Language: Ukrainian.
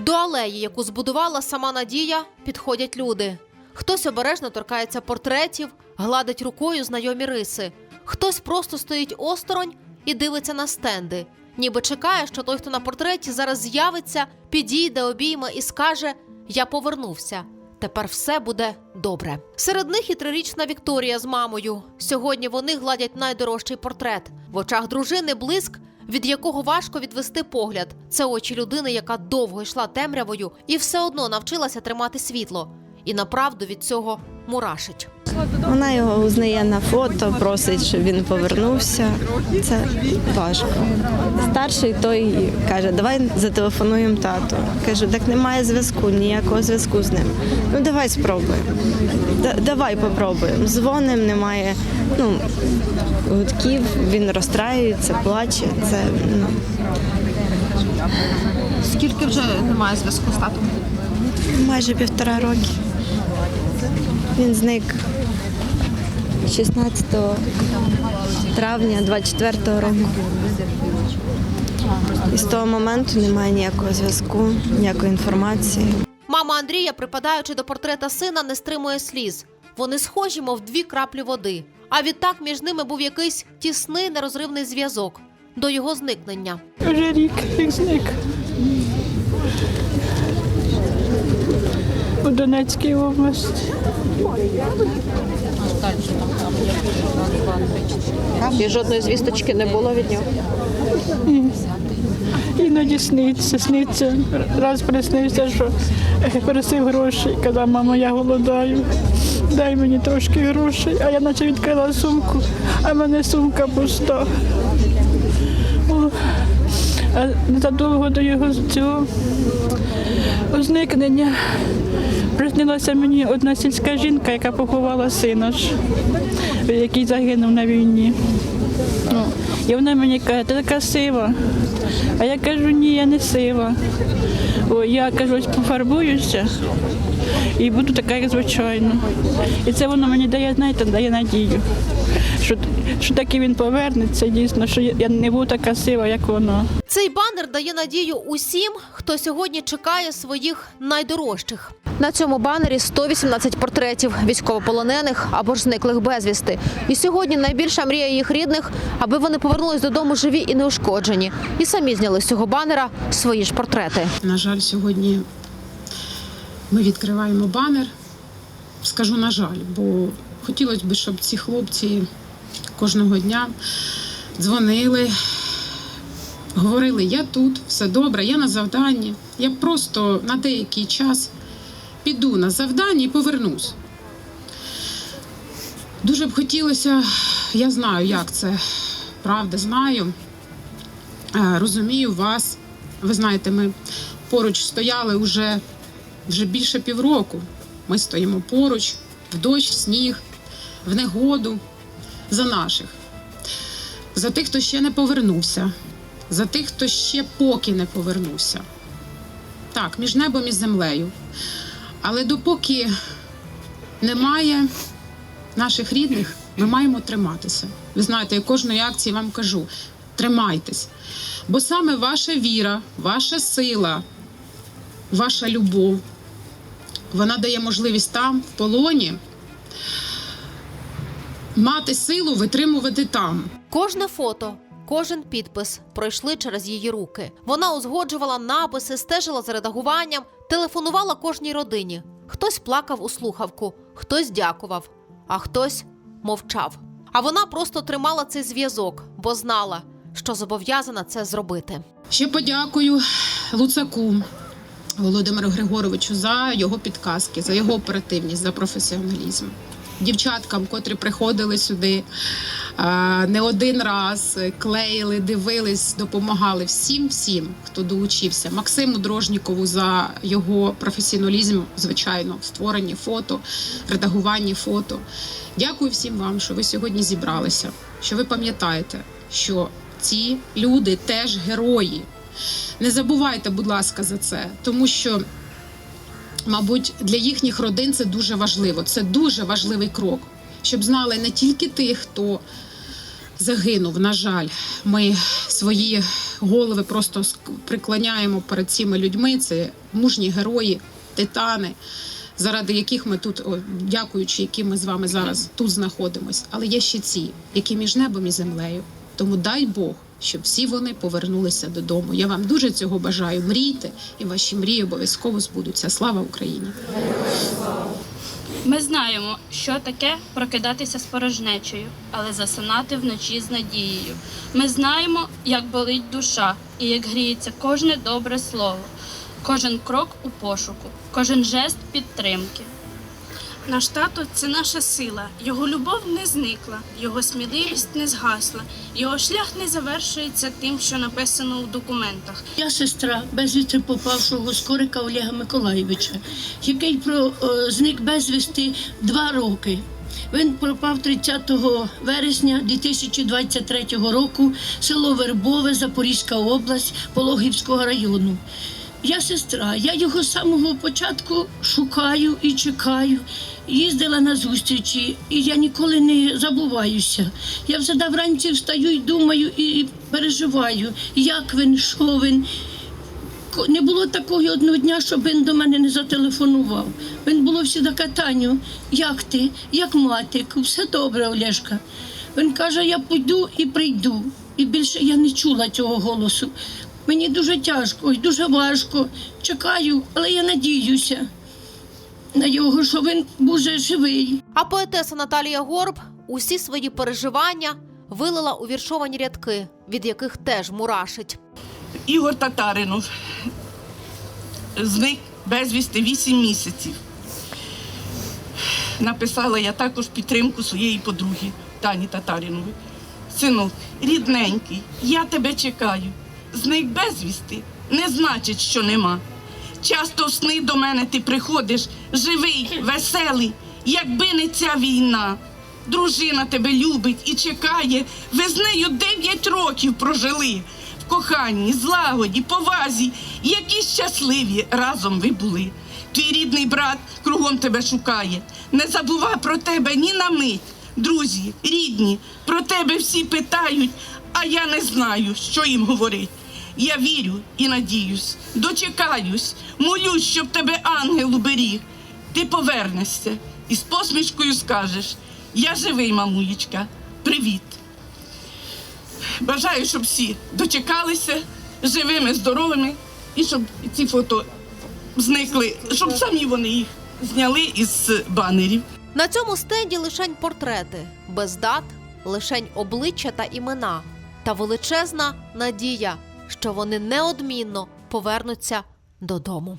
До алеї, яку збудувала сама Надія, підходять люди. Хтось обережно торкається портретів, гладить рукою знайомі риси. Хтось просто стоїть осторонь і дивиться на стенди, ніби чекає, що той, хто на портреті зараз з'явиться, підійде обійме і скаже: Я повернувся. Тепер все буде добре. Серед них і трирічна Вікторія з мамою. Сьогодні вони гладять найдорожчий портрет. В очах дружини блиск, від якого важко відвести погляд. Це очі людини, яка довго йшла темрявою і все одно навчилася тримати світло. І направду від цього мурашить. Вона його узнає на фото, просить, щоб він повернувся. Це важко. Старший той каже, давай зателефонуємо тату. Кажу, так немає зв'язку, ніякого зв'язку з ним. Ну давай спробуємо. Давай попробуємо. Дзвонимо, немає ну, гудків, він розстраюється, плаче. Це ну, Скільки вже немає зв'язку з татом? майже півтора роки. Він зник 16 травня 24 року. І з того моменту немає ніякого зв'язку, ніякої інформації. Мама Андрія, припадаючи до портрета сина, не стримує сліз. Вони схожі, мов дві краплі води. А відтак між ними був якийсь тісний нерозривний зв'язок до його зникнення. Вже рік як зник. У Донецькій області. І жодної звісточки не було від нього. Іноді сниться, сниться. Раз приснився, що е, просив грошей. Казав, мама, я голодаю. Дай мені трошки грошей. А я наче відкрила сумку, а в мене сумка пуста. Незадовго до його цього зникнення приснилася мені одна сільська жінка, яка поховала сина який загинув на війні. Ну, і вона мені каже, ти така сива. А я кажу, ні, я не сива. О, я кажу, ось пофарбуюся і буду така, як звичайно. І це воно мені дає, знаєте, дає надію, що, що таки він повернеться, дійсно, що я не буду така сива, як вона. Цей банер дає надію усім, хто сьогодні чекає своїх найдорожчих. На цьому банері 118 портретів військовополонених або ж зниклих безвісти. І сьогодні найбільша мрія їх рідних, аби вони повернулись додому живі і неушкоджені, і самі зняли з цього банера свої ж портрети. На жаль, сьогодні ми відкриваємо банер. Скажу на жаль, бо хотілося б, щоб ці хлопці кожного дня дзвонили, говорили: я тут, все добре, я на завданні. Я просто на деякий час піду на завдання і повернусь. Дуже б хотілося, я знаю, як це, правда, знаю. Е, Розумію вас. Ви знаєте, ми поруч стояли вже, вже більше півроку. Ми стоїмо поруч, в дощ, в сніг, в негоду за наших, за тих, хто ще не повернувся, за тих, хто ще поки не повернувся. Так, між небом і землею. Але допоки немає наших рідних, ми маємо триматися. Ви знаєте, я кожної акції вам кажу: тримайтесь. Бо саме ваша віра, ваша сила, ваша любов, вона дає можливість там, в полоні, мати силу витримувати там. Кожне фото, кожен підпис пройшли через її руки. Вона узгоджувала написи, стежила за редагуванням, телефонувала кожній родині. Хтось плакав у слухавку, хтось дякував, а хтось мовчав. А вона просто тримала цей зв'язок, бо знала, що зобов'язана це зробити. Ще подякую Луцаку Володимиру Григоровичу за його підказки, за його оперативність, за професіоналізм. Дівчаткам, котрі приходили сюди е, не один раз, клеїли, дивились, допомагали всім, всім, хто долучився. Максиму Дрожнікову за його професіоналізм, звичайно, в створенні фото, редагуванні фото. Дякую всім вам, що ви сьогодні зібралися, що ви пам'ятаєте, що ці люди теж герої. Не забувайте, будь ласка, за це, тому що, мабуть, для їхніх родин це дуже важливо. Це дуже важливий крок, щоб знали не тільки тих, хто загинув. На жаль, ми свої голови просто приклоняємо перед цими людьми. Це мужні герої, титани, заради яких ми тут, о, дякуючи, які ми з вами зараз тут знаходимось. Але є ще ці, які між небом і землею. Тому дай Бог, щоб всі вони повернулися додому. Я вам дуже цього бажаю. Мрійте, і ваші мрії обов'язково збудуться. Слава Україні! Ми знаємо, що таке прокидатися з порожнечею, але засинати вночі з надією. Ми знаємо, як болить душа і як гріється кожне добре слово, кожен крок у пошуку, кожен жест підтримки. Наш тато це наша сила. Його любов не зникла, його сміливість не згасла, його шлях не завершується тим, що написано у документах. Я сестра безвісти попавшого Скорика Олега Миколаєвича, який про, е, зник безвісти два роки. Він пропав 30 вересня 2023 року, село Вербове, Запорізька область, Пологівського району. Я сестра, я його з самого початку шукаю і чекаю. Їздила на зустрічі, і я ніколи не забуваюся. Я завжди вранці встаю і думаю, і переживаю, як він, що він. Не було такого одного дня, щоб він до мене не зателефонував. Він було всі Таню, як ти, як мати, все добре, Олешка. Він каже, я піду і прийду. І більше я не чула цього голосу. Мені дуже тяжко і дуже важко. Чекаю, але я надіюся на його, що він буде живий. А поетеса Наталія Горб усі свої переживання вилила у віршовані рядки, від яких теж мурашить. Ігор Татаринов зник безвісти 8 місяців. Написала я також підтримку своєї подруги Тані Татарінової. Синок, рідненький, я тебе чекаю. Зник безвісти не значить, що нема. Часто в сни до мене ти приходиш, живий, веселий, якби не ця війна. Дружина тебе любить і чекає. Ви з нею дев'ять років прожили в коханні, злагоді, повазі, які щасливі разом ви були. Твій рідний брат кругом тебе шукає. Не забувай про тебе ні на мить. Друзі, рідні, про тебе всі питають, а я не знаю, що їм говорить. Я вірю і надіюсь, дочекаюсь, молюсь, щоб тебе ангел уберіг. Ти повернешся і з посмішкою скажеш: Я живий, мамуєчка, привіт. Бажаю, щоб всі дочекалися живими, здоровими, і щоб ці фото зникли, щоб самі вони їх зняли із банерів. На цьому стенді лишень портрети, без дат, лишень обличчя та імена, та величезна надія, що вони неодмінно повернуться додому.